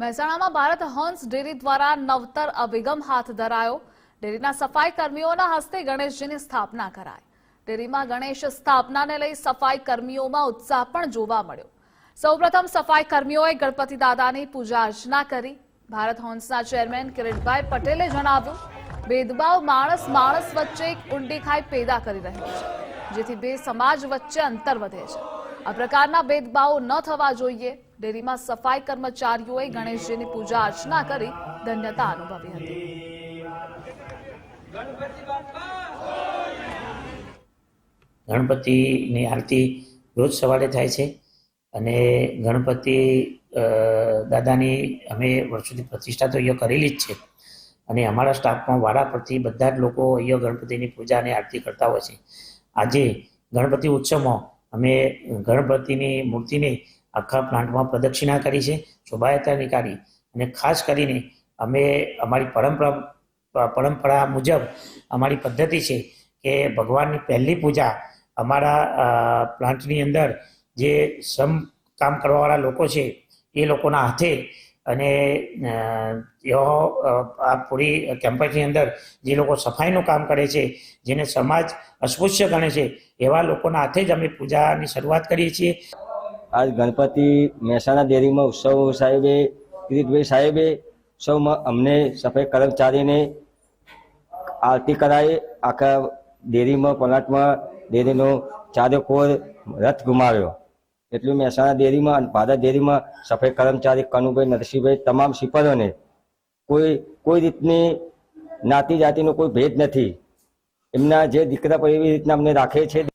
મહેસાણામાં ભારત હંસ ડેરી દ્વારા નવતર અભિગમ હાથ ધરાયો. ડેરીના સફાઈ કર્મીઓના હસ્તે ગણેશજીની સ્થાપના કરાઈ. ડેરીમાં ગણેશ સ્થાપનાને લઈ સફાઈ કર્મીઓમાં ઉત્સાહ પણ જોવા મળ્યો. સૌપ્રથમ સફાઈ કર્મીઓએ ગણપતિ દાદાની પૂજા અર્ચના કરી. ભારત હોન્સના ચેરમેન કિરીટભાઈ પટેલે જણાવ્યું, ભેદભાવ માણસ માણસ વચ્ચે એક ઊંડી ખાઈ પેદા કરી રહ્યો છે, જેથી બે સમાજ વચ્ચે અંતર વધે છે. આ પ્રકારના ભેદભાવો ન થવા જોઈએ. ડેરીમાં સફાઈ કર્મચારીઓએ ગણેશજીની પૂજા અર્ચના કરી ધન્યતા અનુભવી હતી. ગણપતિની આરતી રોજ સવારે થાય છે અને ગણપતિ દાદાની અમે વર્ષોથી પ્રતિષ્ઠા તો અહીંયા કરેલી જ છે અને અમારા સ્ટાફમાં વારા પરથી બધા જ લોકો અહીંયા ગણપતિની પૂજા અને આરતી કરતા હોય છે. આજે ગણપતિ ઉત્સવમાં અમે ગણપતિની મૂર્તિને આખા પ્લાન્ટમાં પ્રદક્ષિણા કરી છે, શોભાયાત્રા નીકાળી. અને ખાસ કરીને અમે અમારી પરંપરા પરંપરા મુજબ અમારી પદ્ધતિ છે કે ભગવાનની પહેલી પૂજા અમારા પ્લાન્ટની અંદર જે શ્રમ કામ કરવાવાળા લોકો છે, એ લોકોના હાથે અને એઓ આ પૂરી કેમ્પસની અંદર જે લોકો સફાઈનું કામ કરે છે, જેને સમાજ અસ્પૃશ્ય ગણે છે, એવા લોકોના હાથે જ અમે પૂજાની શરૂઆત કરીએ છીએ. આજ ગણપતિ મહેસાણા ડેરીમાં ઉત્સવ સાહેબે કિરીટભાઈ સાહેબે ઉત્સવમાં અમને સફાઈ કર્મચારીને આરતી કરાવી આખા ડેરીમાં, પલાટમાં ડેરીનો ચારેકોર રથ ગુમાવ્યો. એટલું મહેસાણા ડેરીમાં અને ભારત ડેરીમાં સફાઈ કર્મચારી કનુભાઈ, નરસિંહભાઈ તમામ શિપરોને કોઈ કોઈ રીતની જ્ઞાતિ જાતિનો કોઈ ભેદ નથી. એમના જે દીકરા પર એવી રીતના અમને રાખે છે